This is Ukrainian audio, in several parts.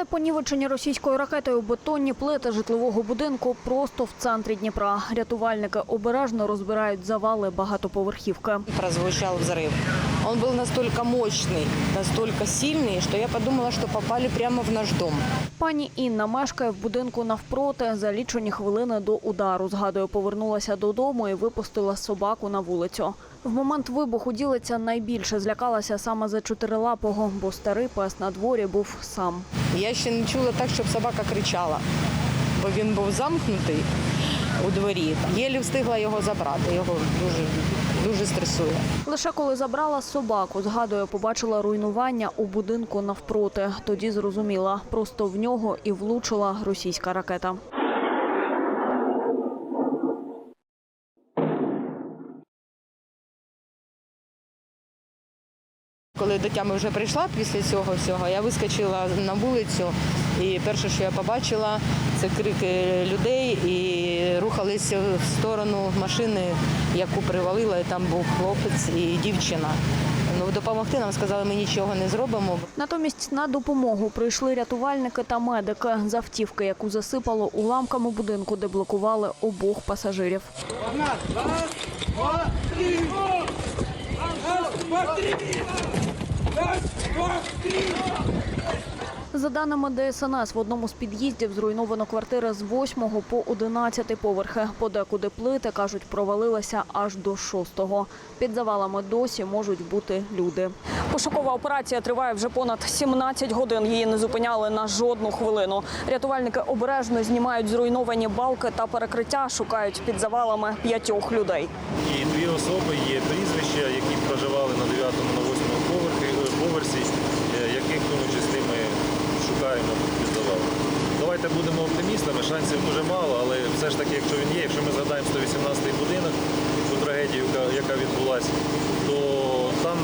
Це понівечені російською ракетою бетонні плити житлового будинку просто в центрі Дніпра. Рятувальники обережно розбирають завали багатоповерхівки. прозвучал взрыв. Он был настолько мощный, настолько сильный, что я подумала, что попали прямо в наш дом. Пані Інна мешкає в будинку навпроти. За лічені хвилини до удару. Згадує, повернулася додому і випустила собаку на вулицю. В момент вибуху ділиця найбільше злякалася саме за чотирилапого, бо старий пес на дворі був сам. Я ще не чула так, щоб собака кричала, бо він був замкнутий у дворі. Єлі встигла його забрати. Його дуже, дуже стресує. Лише коли забрала собаку, згадує, побачила руйнування у будинку навпроти. Тоді зрозуміла, просто в нього і влучила російська ракета. Коли до тями вже прийшла після цього всього, я вискочила на вулицю, і перше, що я побачила, це крики людей і рухалися в сторону машини, яку привалила, і там був хлопець і дівчина. Ну, допомогти нам сказали, ми нічого не зробимо. Натомість на допомогу прийшли рятувальники та медики з автівки, яку засипало уламками будинку, де блокували обох пасажирів. За даними ДСНС, в одному з під'їздів зруйновано квартири з 8 по 11 поверхи. Подекуди плити, кажуть, провалилися аж до 6-го. Під завалами досі можуть бути люди. Пошукова операція триває вже понад 17 годин. Її не зупиняли на жодну хвилину. Рятувальники обережно знімають зруйновані балки та перекриття, шукають під завалами п'ятьох людей. І дві особи є прізвища, які проживали на 9 на 8 поверхі, поверсі, е, яких в тому числі ми шукаємо під завалом. Давайте будемо оптимістами, шансів дуже мало, але все ж таки, якщо він є, якщо ми згадаємо 118-й будинок, ту трагедію, яка відбулася, то там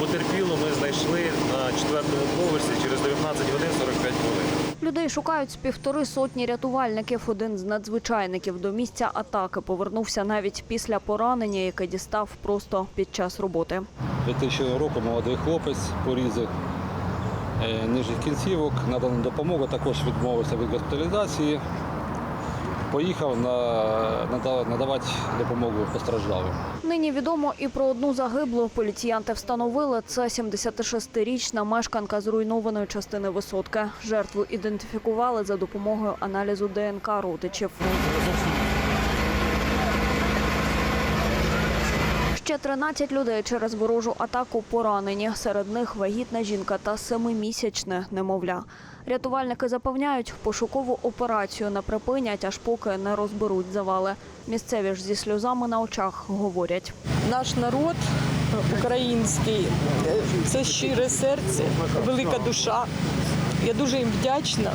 потерпіло ми знайшли на четвертому поверсі через 19 годин 45 хвилин. Людей шукають з півтори сотні рятувальників. Один з надзвичайників до місця атаки повернувся навіть після поранення, яке дістав просто під час роботи. 2000 року молодий хлопець порізав е, нижніх кінцівок, надана допомога, також відмовився від госпіталізації. Поїхав на, надавати допомогу постраждалим. Нині відомо і про одну загиблу. Поліціянти встановили це 76-річна мешканка зруйнованої частини висотки. Жертву ідентифікували за допомогою аналізу ДНК родичів. Ще 13 людей через ворожу атаку поранені. Серед них вагітна жінка та семимісячне немовля. Рятувальники запевняють, пошукову операцію не припинять, аж поки не розберуть завали. Місцеві ж зі сльозами на очах говорять. Наш народ український це щире серце, велика душа. Я дуже їм вдячна.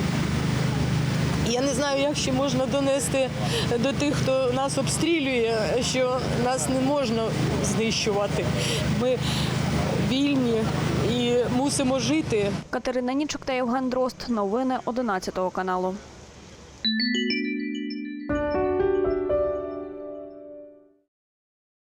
Я не знаю, як ще можна донести до тих, хто нас обстрілює, що нас не можна знищувати. Ми вільні і мусимо жити. Катерина Нічок та Євген Дрозд. Новини 11 каналу.